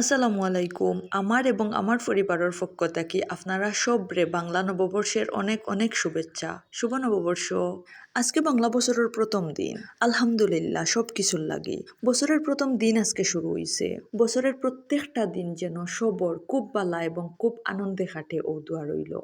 আসসালামু আলাইকুম। আমার এবং আমার পরিবারের পক্ষ থেকে আপনারা সবরে বাংলা নববর্ষের অনেক অনেক শুভেচ্ছা। শুভ নববর্ষ। আজকে বাংলা বছরের প্রথম দিন। আলহামদুলিল্লাহ সব কিছুর লাগে। বছরের প্রথম দিন আজকে শুরু হয়েছে বছরের প্রত্যেকটা দিন যেন সবর, খুব বালা এবং খুব আনন্দে কাটে ও দোয়া রইল।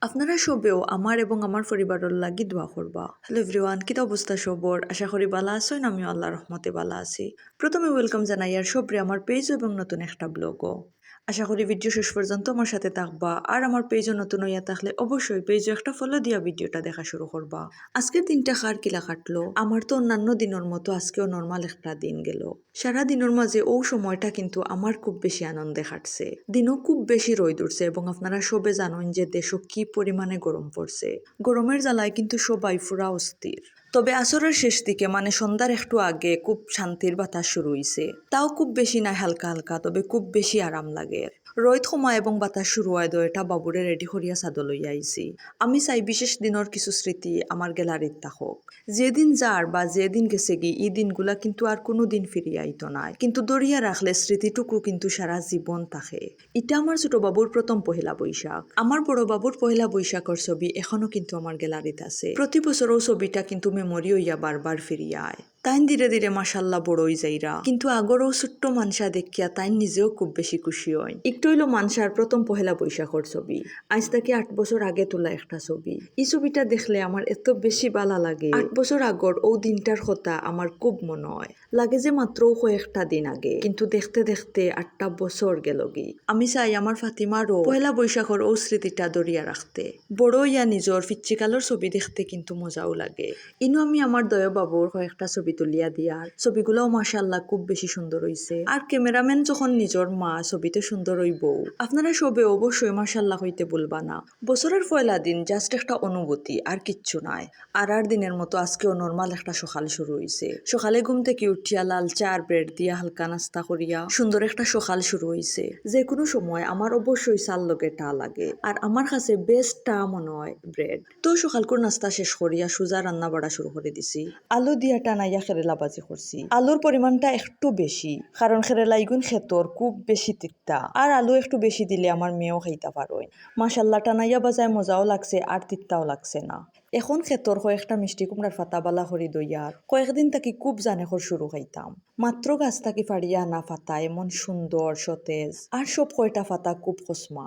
আপনারা সবেও আমার এবং আমার পরিবারের লাগি দোয়া করবা। হ্যালো এভরিওয়ান কিতা অবস্থা সবর? আশা করি বালা আছেন আমি আল্লাহ রহমতে বালা আছি। প্রথমে ওয়েলকাম জানাই আর সবরে আমার পেজ এবং নতুন একটা ব্লগও আশা করি ভিডিও শেষ পর্যন্ত আমার সাথে থাকবা। আর আমার পেজও নতুন হইয়া থাকলে অবশ্যই পেজও একটা ফলো দিয়া ভিডিওটা দেখা শুরু করবা। আজকের দিনটা কার কিলা কাটলো? আমার তো অন্যান্য দিনের মতো আজকেও নর্মাল একটা দিন গেল। সারা দিনের মাঝে ও সময়টা কিন্তু আমার খুব বেশি আনন্দে কাটছে। দিনও খুব বেশি রোদ উঠছে এবং আপনারা সবে জানেন যে দেশও কি পরিমাণে গরম পড়ছে। গরমের জ্বালায় কিন্তু সবাই ফুরা অস্থির। তবে আসরের শেষ দিকে মানে সন্ধ্যার একটু আগে, খুব শান্তির বাতাস শুরু হয়েছে তাও খুব বেশি না হালকা হালকা, তবে খুব বেশি আরাম লাগে। রোদ সময় এবং বাতাস শুরু হয় দো এটা বাবুরে রেডি করিয়া চাদ লইয়া আইছি। আমি চাই বিশেষ দিনের কিছু স্মৃতি আমার গ্যালারিত থাকক যেদিন যার বা যেদিন গেছে গি এই দিনগুলা কিন্তু আর কোনো দিন ফিরিয়ে আইতো নাই। কিন্তু দরিয়া রাখলে স্মৃতিটুকু কিন্তু সারা জীবন থাকে এটা আমার ছোট বাবুর প্রথম পহিলা বৈশাখ। আমার বড় বাবুর পহিলা বৈশাখের ছবি এখনও কিন্তু আমার গ্যালারিতে আছে। প্রতি বছরও ছবিটা কিন্তু মেমোরি হইয়া বারবার ফিরিয়া আয়। তাইন ধীরে ধীরে মাসাল্লাহ বড়ই যাইরা। কিন্তু আগরও ছোট্ট মানসা দেখিয়া তাইন নিজেও খুব বেশি খুশি হয় একটু হইল মানসার প্রথম পহেলা বৈশাখর ছবি। আজ তাকে আট বছর আগে তোলা একটা ছবি। এই ছবিটা দেখলে আমার এত বেশি বালা লাগে। আট বছর আগর ও দিনটার কথা আমার খুব মনে হয়। লাগে যে মাত্র কয়েকটা দিন আগে। কিন্তু দেখতে দেখতে আটটা বছর গেল গি। আমি চাই আমার ফাতিমারও পহেলা বৈশাখর ও স্মৃতিটা দরিয়া রাখতে। বড় ইয়া নিজর ফিচ্চিকালর ছবি দেখতে কিন্তু মজাও লাগে। ইনো আমি আমার দয় বাবুর কয়েকটা ছবি তুলিয়া দিয়ার ছবিগুলোও মাসাল্লাহ খুব বেশি সুন্দর হইছে। আর ক্যামেরাম্যান যখন নিজের মা, ছবিতে সুন্দর হইব। আপনারা সবে অবশ্যই মাসাল্লাহ হইতে বলবা না। বছরের পয়লা দিন জাস্ট একটা অনুভূতি, আর কিচ্ছু নাই। আর আর দিনের মতো আজকেও নর্মাল একটা সকাল শুরু হইছে। সকালে ঘুম থেকে উঠিয়া লাল চা আর ব্রেড দিয়া হালকা নাস্তা করিয়া সুন্দর একটা সকাল শুরু হইছে। যে কোনো সময় আমার অবশ্যই চাল লগে টা লাগে। আর আমার কাছে বেস্ট টা মনে হয় ব্রেড তো সকালকুর নাস্তা শেষ করিয়া সুজা রান্না বাড়া শুরু করে দিছি। আলু দিয়া টানাইয়া খেরেলা বাজি করছি। আলুর পরিমাণটা একটু বেশি, কারণ খেরেলা ইগুন খেতর খুব বেশি তিক্তা। আর আলু একটু বেশি দিলে আমার মেয়েও খাইতে পারোয় মাসাল্লা টানাইয়া বাজায় মজাও লাগছে আর তিক্তাও লাগছে না। এখন ক্ষেতর কয়েকটা মিষ্টি কুমড়ার ফাতা বালা করি দইয়ার কয়েকদিন তাকি খুব জানে খর শুরু খাইতাম। মাত্র গাছ তাকি ফাড়িয়া না ফাতা এমন সুন্দর সতেজ। আর সব কয়টা ফাতা খুব কসমা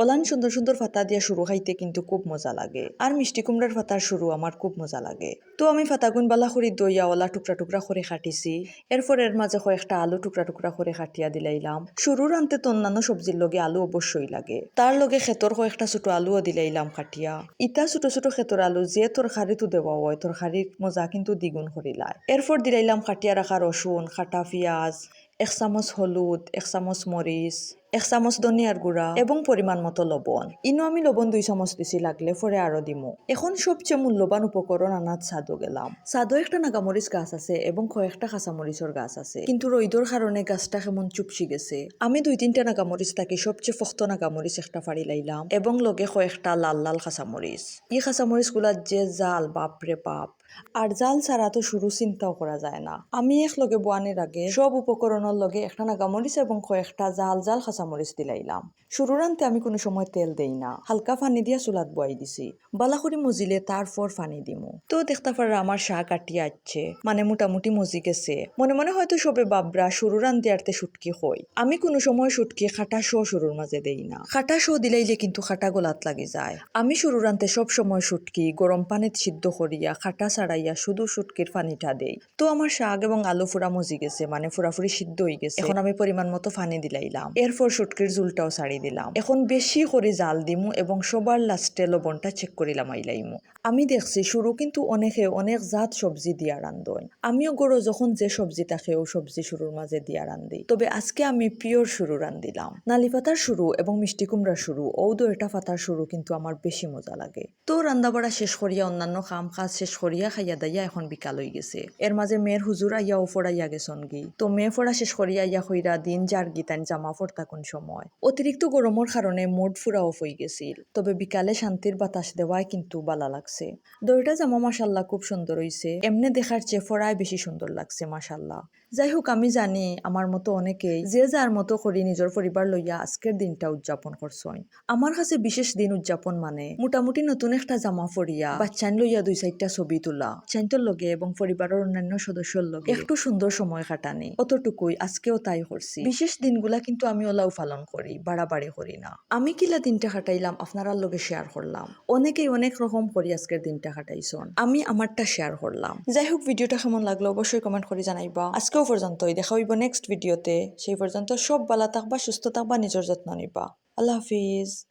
ওলান সুন্দর সুন্দর ফাতা দিয়া শুরু খাইতে কিন্তু খুব মজা লাগে। আর মিষ্টি কুমড়ার ফাতার শুরু আমার খুব মজা লাগে। তো আমি ফাতাগুন বালা করি দইয়া ওলা টুকরা টুকরা করে খাটিছি এরপর এর মাঝে কয়েকটা আলু টুকরা টুকরা করে খাটিয়া দিলাইলাম। শুরুর আনতে তো অন্যান্য সবজির লগে আলু অবশ্যই লাগে। তার লগে ক্ষেতর কয়েকটা ছোট আলুও দিলাইলাম খাটিয়া ইটা ছোট ছোট ক্ষেতর আলু যে তরকারিতো দেওয়া হয় তরকারির মজা কিন্তু দ্বিগুণ করিলায় এরপর দিলাইলাম খাটিয়া রাখা রসুন খাটা পিঁয়াজ এক চামচ হলুদ এক চামচ মরিচ এক চামচ ধনিয়ার গুঁড়া এবং পরিমাণ মতো লবণ। ইনো আমি লবণ দুই চামচ দিছি লাগলে পরে আরও দিমু। এখন সবচেয়ে মূল্যবান উপকরণ আনাত সাদো গেলাম। সাদো একটা নাগামরিচ গাছ আছে এবং কয়েকটা কাঁচামরিচর গাছ আছে। কিন্তু রইদর কারণে গাছটা কেমন চুপসি গেছে। আমি দুই তিনটা নাগামরিচ থাকি সবচেয়ে ফক্ত নাগামরিচ একটা ফাড়ি লাইলাম। এবং লগে কয়েকটা লাল লাল কাঁচামরিচ এই কাঁচামরিচগুলা যে জাল বাপরে বাপ! আর জাল ছাড়া তো শুরু চিন্তাও করা যায় না। আমি এক লগে বোয়ানির আগে সব উপকরণের লগে একটা নাগামরিচ এবং কয়েকটা জাল জাল কাঁচামরিচ দিলাইলাম। শুরুর আনতে আমি কোনো সময় তেল দেই না। হালকা পানি দিয়া চুলাত বয়াই দিছি। বালাখুরি মজিলে তারপর পানি দিমু। তো দেখতে পারা আমার শাক কাটিয়ে আসছে মানে মোটামুটি মজি গেছে। মনে মনে হয়তো সবে বাবরা শুরুর আনতে আরতে শুটকি হই আমি কোনো সময় শুটকি খাটা শো শুরুর মাঝে দেই না। খাটা শো দিলাইলে কিন্তু খাটা গোলাত লাগি যায়। আমি শুরুর আনতে সব সময় শুটকি গরম পানিত সিদ্ধ করিয়া খাটা ছাড়াইয়া শুধু শুটকির পানিটা দেই। তো আমার শাক এবং আলু ফুরা মজি গেছে মানে ফুরাফুরি সিদ্ধ হয়ে গেছে। এখন আমি পরিমাণ মতো পানি দিলাইলাম। এরপর শুটকির জুলটাও ছাড়ি দিলাম। এখন বেশি করে জাল দিমু এবং সবার লাস্টে লবণটা চেক করিলাম, আইলাইমু। আমি দেখছি শুরু কিন্তু অনেকে অনেক জাত সবজি দিয়া রান্ধন। আমিও গরো যখন যে সবজি থাকে, ও সবজি শুরুর মাঝে দিয়া রান্ধি। তবে আজকে আমি পিওর শুরু রান্ধিলাম। নালি পাতার শুরু এবং মিষ্টি কুমড়ার শুরু, ও এটা পাতার শুরু কিন্তু আমার বেশি মজা লাগে। তো রান্না বাড়া শেষ করিয়া অন্যান্য কাম কাজ শেষ করিয়া দাইয়া খাইয়া দাইয়া এখন বিকাল হয়ে গেছে। এর মাঝে মেয়ের হুজুর আইয়া ও ফড়াইয়া গেছন গি। তো মেয়ে ফড়া শেষ করিয়া আইয়া হইরা দিন যার গীতান জামা ফড়তা কোন সময়। অতিরিক্ত গরমের কারণে মুড ফুরা অফ হয়ে গেছিল। তবে বিকালে শান্তির বাতাস দেওয়ায় কিন্তু বালা লাগছে। দইটা জামা মাসাল্লাহ খুব সুন্দর হইছে। এমনি দেখার চেয়ে ফড়ায় বেশি সুন্দর লাগছে মাসাল্লাহ যাই হোক আমি জানি আমার মতো অনেকেই যে যার মতো করি নিজের পরিবার লইয়া আজকের দিনটা উদযাপন করছই আমার কাছে বিশেষ দিন উদযাপন মানে মোটামুটি নতুন একটা জামা ফরিয়া বাচ্চান লইয়া দুই চারটা ছবি তোলা। চাইন্তর লগে এবং পরিবারের অন্যান্য সদস্যর লগে একটু সুন্দর সময় কাটানি। অতটুকুই আজকেও তাই করছি। বিশেষ দিনগুলা কিন্তু আমি ওলাও পালন করি বাড়াবাড়ি করি না। আমি কিলা দিনটা কাটাইলাম আপনারা লগে শেয়ার করলাম। অনেকেই অনেক রকম করি আজকের দিনটা কাটাইছন। আমি আমারটা শেয়ার করলাম। যাই হোক ভিডিওটা কেমন লাগল অবশ্যই কমেন্ট করে জানাইবা। আজকেও পর্যন্তই। দেখা হইব নেক্সট ভিডিওতে সেই পর্যন্ত সব বালা থাকবা সুস্থ থাকবা নিজের যত্ন নিবা। আল্লাহ হাফিজ।